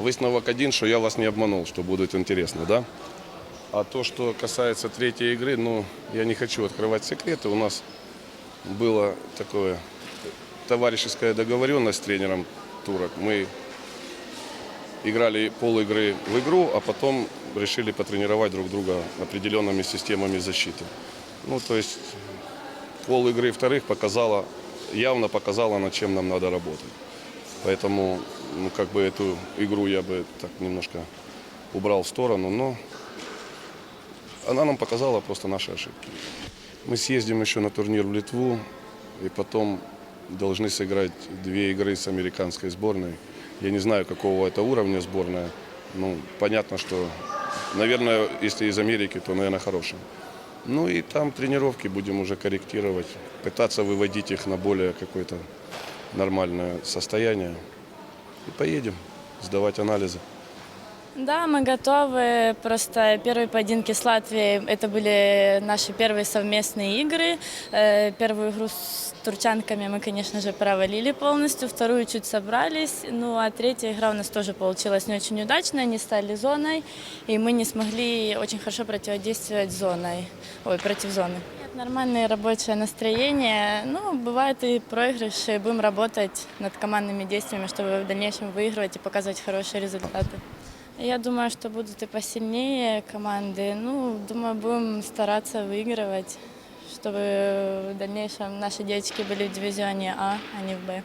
Высновок один, что я вас не обманул, что будет интересно, да? А то, что касается третьей игры, ну, я не хочу открывать секреты. У нас была такое товарищеская договоренность с тренером турок. Мы играли пол игры в игру, а потом решили потренировать друг друга определенными системами защиты. Ну, то есть пол игры вторых показала, явно показала, над чем нам надо работать. Поэтому, ну, как бы эту игру я бы так немножко убрал в сторону, но она нам показала просто наши ошибки. Мы съездим еще на турнир в Литву, и потом должны сыграть две игры с американской сборной. Я не знаю, какого это уровня сборная. Ну, понятно, что, наверное, если из Америки, то, наверное, хорошая. Ну и там тренировки будем уже корректировать, пытаться выводить их на более какое-то нормальное состояние. И поедем сдавать анализы. Да, мы готовы. Просто первые поединки с Латвией это были наши первые совместные игры. Э, Первую игру с турчанками мы, конечно же, провалили полностью, вторую чуть собрались. Ну а третья игра у нас тоже получилась не очень удачная, они стали зоной, и мы не смогли очень хорошо противодействовать зоной, ой, против зоны. Нормальное рабочее настроение. Ну, бывают и проигрыши. Будем работать над командными действиями, чтобы в дальнейшем выигрывать и показывать хорошие результаты. Я думаю, что будут и посильнее команды. Ну, думаю, будем стараться выигрывать, чтобы в дальнейшем наши девочки были в дивизионе А, а не в Б.